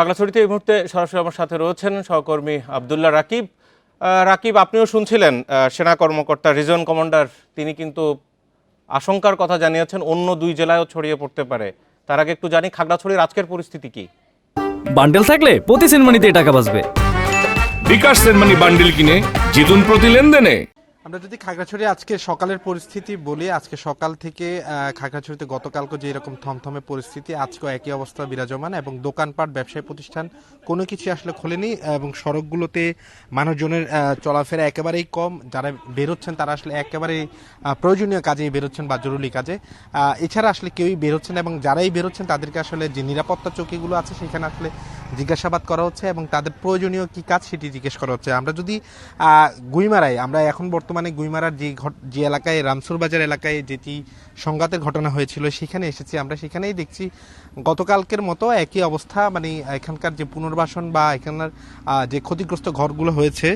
খাগড়াছড়িতে এই মুহূর্তে সরাসরি আমার সাথে রয়েছেন সহকর্মী আবদুল্লাহ রাকিব। রাকিব আপনিও শুনছিলেন আহ, সেনা কর্মকর্তা রিজন কমান্ডার তিনি কিন্তু আশঙ্কার কথা জানিয়েছেন অন্য দুই জেলায়ও ছড়িয়ে পড়তে পারে। তার আগে একটু জানি খাগড়াছড়ির আজকের পরিস্থিতি কি? বান্ডেল থাকলে প্রতি সেনমানিতে টাকা বাঁচবে। বিকাশ সেনমানি বান্ডিল কিনে জিতুন প্রতি লেনদেনে। আমরা যদি খাগড়াছড়ি আজকে সকালের পরিস্থিতি বলি, আজকে সকাল থেকে খাগড়াছড়িতে গতকালকে যে এরকম থমথমে পরিস্থিতি, আজকেও একই অবস্থা বিরাজমান এবং দোকানপাট ব্যবসায়ী প্রতিষ্ঠান কোনো কিছু আসলে খোলেনি এবং সড়কগুলোতে মানুষজনের চলাফেরা একেবারেই কম। যারা বেরোচ্ছেন তারা আসলে একেবারেই প্রয়োজনীয় কাজেই বেরোচ্ছেন বা জরুরি কাজে। এছাড়া আসলে কেউই বেরোচ্ছেন এবং যারাই বেরোচ্ছেন তাদেরকে আসলে যে নিরাপত্তা চৌকিগুলো আছে সেখানে আসলে জিজ্ঞাসাবাদ করা হচ্ছে এবং তাদের প্রয়োজনীয় কি কাজ সেটি জিজ্ঞেস করা হচ্ছে। আমরা যদি গুইমারায়, আমরা এখন বর্তমানে গুইমারার যে যে এলাকায়, রামসুর বাজার এলাকায় যেটি সংঘাতের ঘটনা হয়েছিল, সেখানে এসেছি। আমরা সেখানেই দেখছি গতকালকের মতো একই অবস্থা মানে এখানকার যে পুনর্বাসন বা এখানকার যে ক্ষতিগ্রস্ত ঘরগুলো হয়েছে,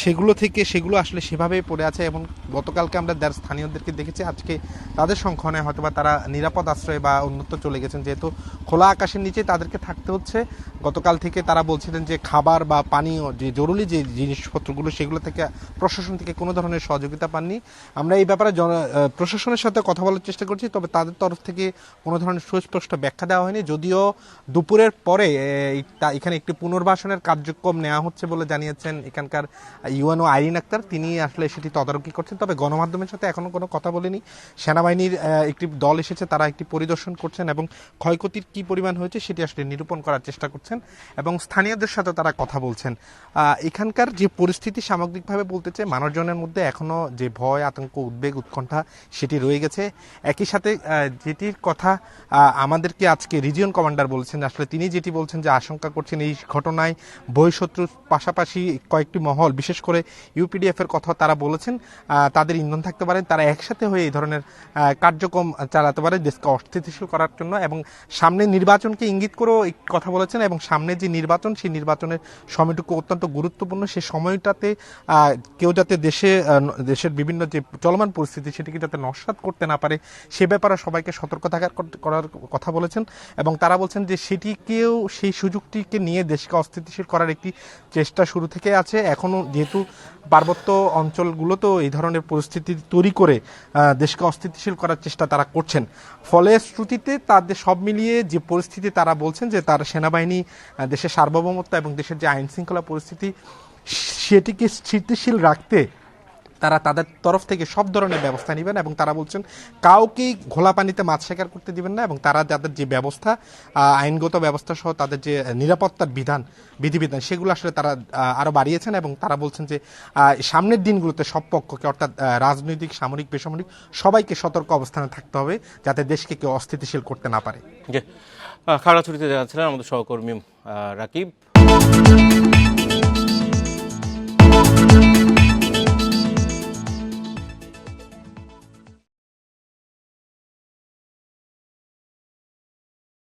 সেগুলো থেকে সেগুলো আসলে সেভাবেই পড়ে আছে এবং গতকালকে আমরা যার স্থানীয়দেরকে দেখেছি। আজকে তাদের সংখ্যনে হয়তো বা তারা নিরাপদ আশ্রয় বা অন্যত্র চলে গেছেন। যেহেতু খোলা আকাশের নিচে তাদেরকে থাকতে হচ্ছে। গতকাল থেকে তারা বলছিলেন যে খাবার বা পানীয় যে জরুরি যে জিনিসপত্রগুলো, সেগুলো থেকে প্রশাসন থেকে কোনো ধরনের সহযোগিতা পাননি। আমরা এই ব্যাপারে প্রশাসনের সাথে কথা বলার চেষ্টা করছি, তবে তাদের তরফ থেকে কোনো ধরনের সুস্পষ্ট ব্যাখ্যা দেওয়া হয়নি। যদিও দুপুরের পরে এখানে একটি পুনর্বাসনের কার্যক্রম নেওয়া হচ্ছে বলে জানিয়েছেন এখানকার ইউএনও আইরিন আক্তার। তিনি আসলে সেটি তদারকি করছেন, তবে গণমাধ্যমের সাথে এখনও কোনো কথা বলেনি। সেনাবাহিনীর একটি দল এসেছে, তারা একটি পরিদর্শন করছেন এবং ক্ষয়ক্ষতির কি পরিমাণ হয়েছে, সেটি আসলে নিরূপণ করার চেষ্টা করছেন। এবং স্থানীয়দের সাথে তারা কথা বলছেন। এখানকার যে পরিস্থিতি সামগ্রিকভাবে বলতে চাই, মানুষজনের মধ্যে এখনও যে ভয়, আতঙ্ক, উদ্বেগ, উৎকণ্ঠা, সেটি রয়ে গেছে। একই সাথে যেটির কথা আমাদেরকে আজকে রিজিয়ন কমান্ডার বলছেন, আসলে তিনি যেটি বলছেন যে আশঙ্কা করছেন এই ঘটনায় বহিঃশত্রুর পাশাপাশি কয়েকটি মহল, বিশেষ করে ইউপিডিএফের কথা তারা বলেছেন তাদের ইন্ধন থাকতে পারে, তারা একসাথে হয়ে এই ধরনের কার্যক্রম চালাতে পারে, দেশকে অস্থিতিশীল করার জন্য এবং সামনে নির্বাচনকে ইঙ্গিত করেও কথা বলেছেন এবং সামনে যে নির্বাচন, সেই নির্বাচনের সময়টুকু অত্যন্ত গুরুত্বপূর্ণ। সেই সময়টাতে কেউ যাতে দেশে দেশের বিভিন্ন যে চলমান পরিস্থিতি, সেটিকে যাতে নস্বাত করতে না পারে, সে ব্যাপারে সবাইকে সতর্ক থাকার করার কথা বলেছেন। এবং তারা বলছেন যে, সেটিকেও সেই সুযোগটিকে নিয়ে দেশকে অস্থিতিশীল করার একটি চেষ্টা শুরু থেকে আছে। এখনও যেহেতু পার্বত্য অঞ্চলগুলোতেও এই ধরনের পরিস্থিতি তৈরি করে দেশকে অস্থিতিশীল করার চেষ্টা তারা করছেন। ফলে শ্রুতিতে তাদের সব মিলিয়ে যে পরিস্থিতি তারা বলছেন যে তার সেনাবাহিনী দেশের সার্বভৌমত্ব এবং দেশের যে আইন শৃঙ্খলা পরিস্থিতি সেটিকে স্থিতিশীল রাখতে তারা তাদের তরফ থেকে সব ধরনের ব্যবস্থা নেবেন এবং তারা বলছেন কাউকেই ঘোলা পানিতে মাছ শিকার করতে দিবেন না এবং তারা তাদের যে ব্যবস্থা আইনগত ব্যবস্থা সহ তাদের যে নিরাপত্তার বিধান, বিধিবিধান, সেগুলো আসলে তারা আরও বাড়িয়েছেন এবং তারা বলছেন যে সামনের দিনগুলোতে সব পক্ষকে, অর্থাৎ রাজনৈতিক, সামরিক, বেসামরিক, সবাইকে সতর্ক অবস্থানে থাকতে হবে যাতে দেশকে কেউ অস্থিতিশীল করতে না পারে। খাগড়াছড়িতে যাচ্ছিলেন আমাদের সহকর্মী রাকিব।